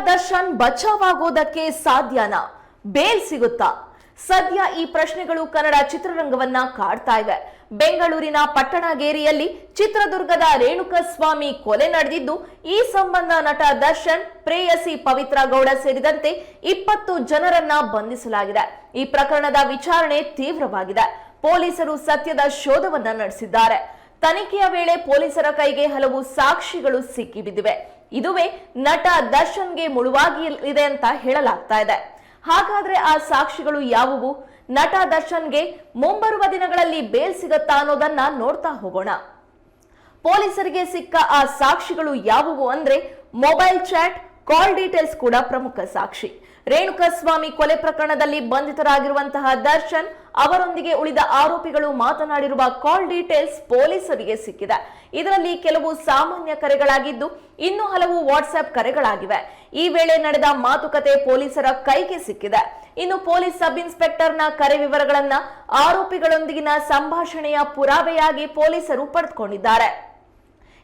ದರ್ಶನ್ ಬಚಾವಾಗೋದಕ್ಕೆ ಸಾಧ್ಯನಾ? ಬೇಲ್ ಸಿಗುತ್ತಾ? ಸದ್ಯ ಈ ಪ್ರಶ್ನೆಗಳು ಕನ್ನಡ ಚಿತ್ರರಂಗವನ್ನ ಕಾಡ್ತಾ ಇವೆ. ಬೆಂಗಳೂರಿನ ಪಟ್ಟಣಗೇರಿಯಲ್ಲಿ ಚಿತ್ರದುರ್ಗದ ರೇಣುಕಸ್ವಾಮಿ ಕೊಲೆ ನಡೆದಿದ್ದು, ಈ ಸಂಬಂಧ ನಟ ದರ್ಶನ್, ಪ್ರೇಯಸಿ ಪವಿತ್ರ ಗೌಡ ಸೇರಿದಂತೆ ಇಪ್ಪತ್ತು ಜನರನ್ನ ಬಂಧಿಸಲಾಗಿದೆ. ಈ ಪ್ರಕರಣದ ವಿಚಾರಣೆ ತೀವ್ರವಾಗಿದೆ. ಪೊಲೀಸರು ಸತ್ಯದ ಶೋಧವನ್ನ ನಡೆಸಿದ್ದಾರೆ. ತನಿಖೆಯ ವೇಳೆ ಪೊಲೀಸರ ಕೈಗೆ ಹಲವು ಸಾಕ್ಷಿಗಳು ಸಿಕ್ಕಿಬಿದ್ದಿವೆ. ಇದುವೇ ನಟ ದರ್ಶನ್ಗೆ ಮುಳುವಾಗಿಇದೆ ಅಂತ ಹೇಳಲಾಗ್ತಾ ಇದೆ. ಹಾಗಾದ್ರೆ ಆ ಸಾಕ್ಷಿಗಳು ಯಾವುವು? ನಟ ದರ್ಶನ್ಗೆ ಮುಂಬರುವ ದಿನಗಳಲ್ಲಿ ಬೇಲ್ ಸಿಗತ್ತಾ ಅನ್ನೋದನ್ನ ನೋಡ್ತಾ ಹೋಗೋಣ. ಪೊಲೀಸರಿಗೆ ಸಿಕ್ಕ ಆ ಸಾಕ್ಷಿಗಳು ಯಾವುವು ಅಂದ್ರೆ ಮೊಬೈಲ್ ಚಾಟ್ ಕಾಲ್ ಡೀಟೇಲ್ಸ್ ಕೂಡ ಪ್ರಮುಖ ಸಾಕ್ಷಿ. ರೇಣುಕಸ್ವಾಮಿ ಕೊಲೆ ಪ್ರಕರಣದಲ್ಲಿ ಬಂಧಿತರಾಗಿರುವಂತಹ ದರ್ಶನ್ ಅವರೊಂದಿಗೆ ಉಳಿದ ಆರೋಪಿಗಳು ಮಾತನಾಡಿರುವ ಕಾಲ್ ಡೀಟೇಲ್ಸ್ ಪೊಲೀಸರಿಗೆ ಸಿಕ್ಕಿದೆ. ಇದರಲ್ಲಿ ಕೆಲವು ಸಾಮಾನ್ಯ ಕರೆಗಳಾಗಿದ್ದು, ಇನ್ನು ಹಲವು ವಾಟ್ಸ್ಆಪ್ ಕರೆಗಳಾಗಿವೆ. ಈ ವೇಳೆ ನಡೆದ ಮಾತುಕತೆ ಪೊಲೀಸರ ಕೈಗೆ ಸಿಕ್ಕಿದೆ. ಇನ್ನು ಪೊಲೀಸ್ ಸಬ್ ಇನ್ಸ್ಪೆಕ್ಟರ್ನ ಕರೆ ವಿವರಗಳನ್ನ ಆರೋಪಿಗಳೊಂದಿಗಿನ ಸಂಭಾಷಣೆಯ ಪುರಾವೆಯಾಗಿ ಪೊಲೀಸರು ಪಡೆದುಕೊಂಡಿದ್ದಾರೆ.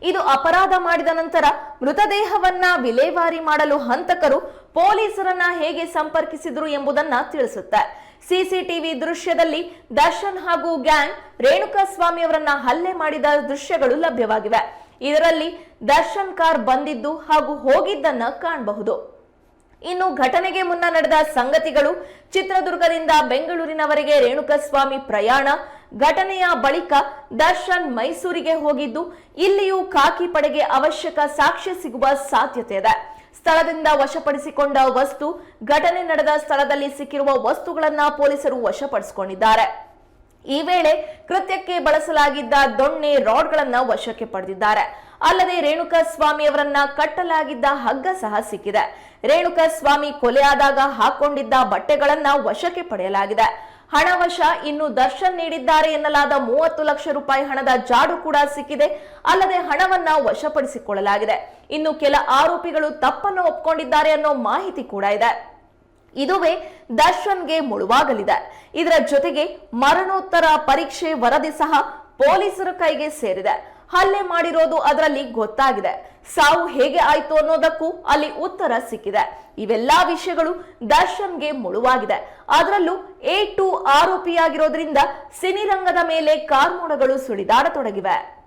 ಇದು ಅಪರಾಧ ಮಾಡಿದ ನಂತರ ಮೃತದೇಹವನ್ನ ವಿಲೇವಾರಿ ಮಾಡಲು ಹಂತಕರು ಪೊಲೀಸರನ್ನ ಹೇಗೆ ಸಂಪರ್ಕಿಸಿದ್ರು ಎಂಬುದನ್ನ ತಿಳಿಸುತ್ತೆ. ಸಿಸಿಟಿವಿ ದೃಶ್ಯದಲ್ಲಿ ದರ್ಶನ್ ಹಾಗೂ ಗ್ಯಾಂಗ್ ರೇಣುಕಾಸ್ವಾಮಿ ಅವರನ್ನ ಹಲ್ಲೆ ಮಾಡಿದ ದೃಶ್ಯಗಳು ಲಭ್ಯವಾಗಿವೆ. ಇದರಲ್ಲಿ ದರ್ಶನ್ ಕಾರ್ ಬಂದಿದ್ದು ಹಾಗೂ ಹೋಗಿದ್ದನ್ನ ಕಾಣಬಹುದು. ಇನ್ನು ಘಟನೆಗೆ ಮುನ್ನ ನಡೆದ ಸಂಗತಿಗಳು ಚಿತ್ರದುರ್ಗದಿಂದ ಬೆಂಗಳೂರಿನವರೆಗೆ ರೇಣುಕಸ್ವಾಮಿ ಪ್ರಯಾಣ, ಘಟನೆಯ ಬಳಿಕ ದರ್ಶನ್ ಮೈಸೂರಿಗೆ ಹೋಗಿದ್ದು, ಇಲ್ಲಿಯೂ ಖಾಕಿ ಪಡೆಗೆ ಅವಶ್ಯಕ ಸಾಕ್ಷ್ಯ ಸಿಗುವ ಸಾಧ್ಯತೆ ಇದೆ. ಸ್ಥಳದಿಂದ ವಶಪಡಿಸಿಕೊಂಡ ವಸ್ತು, ಘಟನೆ ನಡೆದ ಸ್ಥಳದಲ್ಲಿ ಸಿಕ್ಕಿರುವ ವಸ್ತುಗಳನ್ನ ಪೊಲೀಸರು ವಶಪಡಿಸಿಕೊಂಡಿದ್ದಾರೆ. ಈ ವೇಳೆ ಕೃತ್ಯಕ್ಕೆ ಬಳಸಲಾಗಿದ್ದ ದೊಣ್ಣೆ ರಾಡ್ಗಳನ್ನ ವಶಕ್ಕೆ ಪಡೆದಿದ್ದಾರೆ. ಅಲ್ಲದೆ ರೇಣುಕಾ ಸ್ವಾಮಿ ಕಟ್ಟಲಾಗಿದ್ದ ಹಗ್ಗ ಸಹ ಸಿಕ್ಕಿದೆ. ರೇಣುಕಾ ಸ್ವಾಮಿ ಕೊಲೆಯಾದಾಗ ಹಾಕೊಂಡಿದ್ದ ಬಟ್ಟೆಗಳನ್ನ ವಶಕ್ಕೆ ಪಡೆಯಲಾಗಿದೆ. ಹಣ ವಶ ಇನ್ನು ದರ್ಶನ್ ನೀಡಿದ್ದಾರೆ ಎನ್ನಲಾದ ಮೂವತ್ತು ಲಕ್ಷ ರೂಪಾಯಿ ಹಣದ ಜಾಡು ಕೂಡ ಸಿಕ್ಕಿದೆ. ಅಲ್ಲದೆ ಹಣವನ್ನ ವಶಪಡಿಸಿಕೊಳ್ಳಲಾಗಿದೆ. ಇನ್ನು ಕೆಲ ಆರೋಪಿಗಳು ತಪ್ಪನ್ನು ಒಪ್ಕೊಂಡಿದ್ದಾರೆ ಅನ್ನೋ ಮಾಹಿತಿ ಕೂಡ ಇದೆ. ಇದುವೇ ದರ್ಶನ್ಗೆ ಮುಳುವಾಗಲಿದೆ. ಇದರ ಜೊತೆಗೆ ಮರಣೋತ್ತರ ಪರೀಕ್ಷೆ ವರದಿ ಸಹ ಪೊಲೀಸರ ಕೈಗೆ ಸೇರಿದೆ. ಹಲ್ಲೆ ಮಾಡಿರೋದು ಅದರಲ್ಲಿ ಗೊತ್ತಾಗಿದೆ. ಸಾವು ಹೇಗೆ ಆಯ್ತು ಅನ್ನೋದಕ್ಕೂ ಅಲ್ಲಿ ಉತ್ತರ ಸಿಕ್ಕಿದೆ. ಇವೆಲ್ಲಾ ವಿಷಯಗಳು ದರ್ಶನ್ಗೆ ಮುಳುವಾಗಿದೆ. ಅದರಲ್ಲೂ ಎ ಟು ಆರೋಪಿಯಾಗಿರೋದ್ರಿಂದ ಸಿನಿರಂಗದ ಮೇಲೆ ಕಾರ್ಮೋಡಗಳು ಸುಳಿದಾಡತೊಡಗಿವೆ.